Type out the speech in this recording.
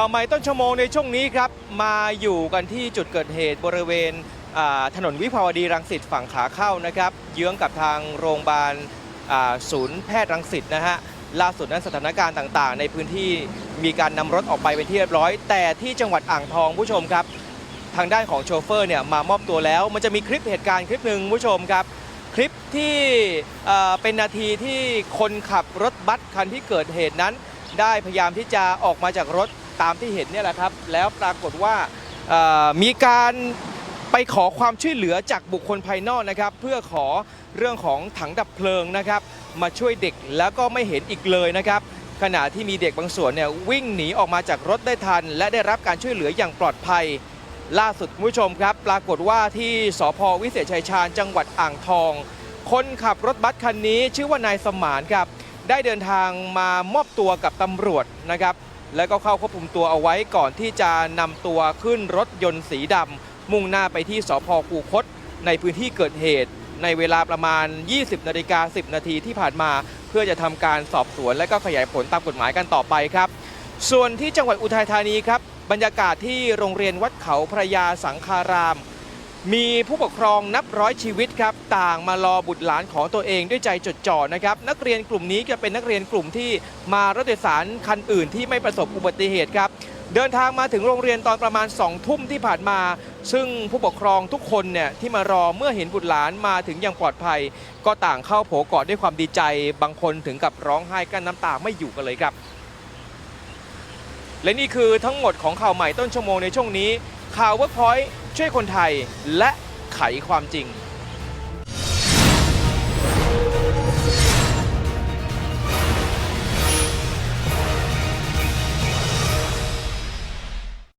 ข่าวใหม่ต้นชั่วโมงในช่วงนี้ครับมาอยู่กันที่จุดเกิดเหตุบริเวณถนนวิภาวดีรังสิตฝั่งขาเข้านะครับ เยื้องกับทางโรงพยาบาลศูนย์แพทย์รังสิตนะฮะล่าสุดนั้นสถานการณ์ต่างๆ ในพื้นที่มีการนำรถออกไปเป็นที่เรียบร้อย แต่ที่จังหวัดอ่างทองผู้ชมครับ ทางด้านของโชเฟอร์เนี่ยมามอบตัวแล้ว มันจะมีคลิปเหตุการณ์คลิปหนึ่งผู้ชมครับ คลิปที่เป็นนาทีที่คนขับรถบัสคันที่เกิดเหตุนั้น ได้พยายามที่จะออกมาจากรถ ตามที่เห็นเนี่ยแหละครับ แล้วปรากฏว่ามีการไปขอความช่วยเหลือจากบุคคลภายนอกนะครับ เพื่อขอเรื่องของถังดับเพลิงนะครับ มาช่วยเด็กแล้วก็ไม่เห็นอีกเลยนะครับ ขณะที่มีเด็กบางส่วนเนี่ยวิ่งหนีออกมาจากรถได้ทัน และได้รับการช่วยเหลืออย่างปลอดภัย ล่าสุดคุณผู้ชมครับ ปรากฏว่าที่สพวิเศษชัยชาญจังหวัดอ่างทอง คนขับรถบัสคันนี้ ชื่อว่านายสมานครับได้เดินทางมามอบตัวกับตำรวจนะครับ แล้วก็เข้าควบคุมตัวเอาไว้ก่อนที่จะนำตัวขึ้นรถยนต์สีดำมุ่งหน้าไปที่สพคูคต ในพื้นที่เกิดเหตุ ในเวลาประมาณ 20นาฬิกา10 นาทีที่ผ่านมา เพื่อจะทำการสอบสวน และก็ขยายผลตามกฎหมายกันต่อไปครับ ส่วนที่จังหวัดอุทัยธานีครับบรรยากาศที่โรงเรียนวัดเขาพระยาสังคาราม มีผู้ปกครองนับร้อยชีวิตครับต่างมารอบุตรหลานของตัวเองด้วยใจจดจ่อนะครับนักเรียนกลุ่มนี้จะเป็นนักเรียนกลุ่มที่มารถโดยสารคันอื่นที่ไม่ประสบอุบัติเหตุครับเดินทางมาถึงโรงเรียนตอนประมาณ2ทุ่มที่ผ่านมา ซึ่งผู้ปกครองทุกคนเนี่ยที่มารอเมื่อเห็นบุตรหลานมาถึงอย่างปลอดภัย ก็ต่างเข้าโผกอดด้วยความดีใจ บางคนถึงกับร้องไห้กั้นน้ำตาไม่อยู่กันเลยครับ และนี่คือทั้งหมดของข่าวใหม่ต้นชั่วโมงในช่วงนี้ข่าวเวิร์กพอยต์ ช่วยคนไทยและไขความจริง